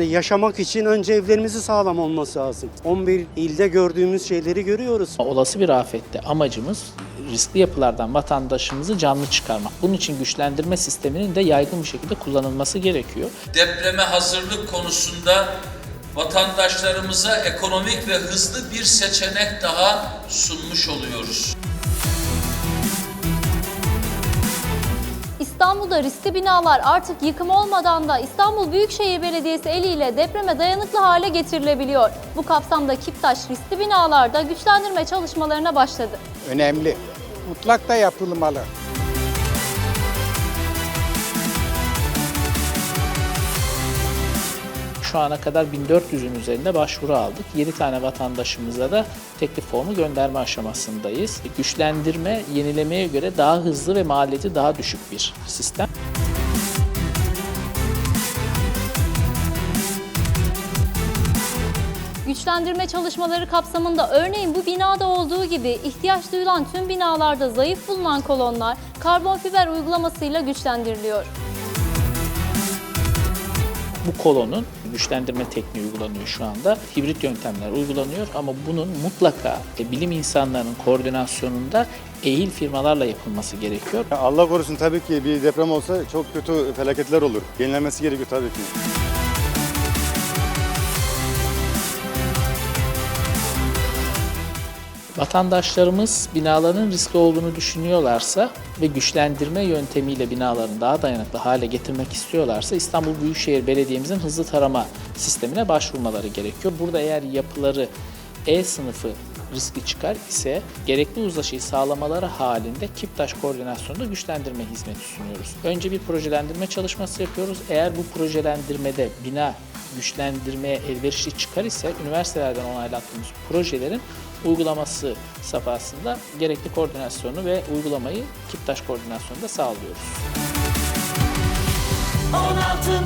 Yani yaşamak için önce evlerimizi sağlam olması lazım. 11 ilde gördüğümüz şeyleri görüyoruz. Olası bir afette amacımız riskli yapılardan vatandaşımızı canlı çıkarmak. Bunun için güçlendirme sisteminin de yaygın bir şekilde kullanılması gerekiyor. depreme hazırlık konusunda vatandaşlarımıza ekonomik ve hızlı bir seçenek daha sunmuş oluyoruz. İstanbul'da riskli binalar artık yıkım olmadan da İstanbul Büyükşehir Belediyesi eliyle depreme dayanıklı hale getirilebiliyor. Bu kapsamda Kiptaş riskli binalarda güçlendirme çalışmalarına başladı. önemli. Mutlak da yapılmalı. Şu ana kadar 1400'ün üzerinde başvuru aldık. 7 tane vatandaşımıza da teklif formu gönderme aşamasındayız. Güçlendirme yenilemeye göre daha hızlı ve maliyeti daha düşük bir sistem. Güçlendirme çalışmaları kapsamında örneğin bu binada olduğu gibi ihtiyaç duyulan tüm binalarda zayıf bulunan kolonlar karbon fiber uygulamasıyla güçlendiriliyor. Bu kolonun güçlendirme tekniği uygulanıyor şu anda. Hibrit yöntemler uygulanıyor ama bunun mutlaka e, bilim insanlarının koordinasyonunda ehil firmalarla yapılması gerekiyor. Allah korusun tabii ki bir deprem olsa çok kötü felaketler olur. Yenilenmesi gerekiyor tabii ki. Vatandaşlarımız binaların riskli olduğunu düşünüyorlarsa ve güçlendirme yöntemiyle binalarını daha dayanıklı hale getirmek istiyorlarsa İstanbul Büyükşehir Belediye'mizin hızlı tarama sistemine başvurmaları gerekiyor. Burada eğer yapıları E sınıfı riskli çıkar ise gerekli uzlaşıyı sağlamaları halinde Kiptaş koordinasyonunda güçlendirme hizmeti sunuyoruz. Önce bir projelendirme çalışması yapıyoruz. Eğer bu projelendirmede bina güçlendirmeye elverişli çıkar ise üniversitelerden onaylattığımız projelerin uygulaması safhasında gerekli koordinasyonu ve uygulamayı Kiptaş koordinasyonunda sağlıyoruz. 16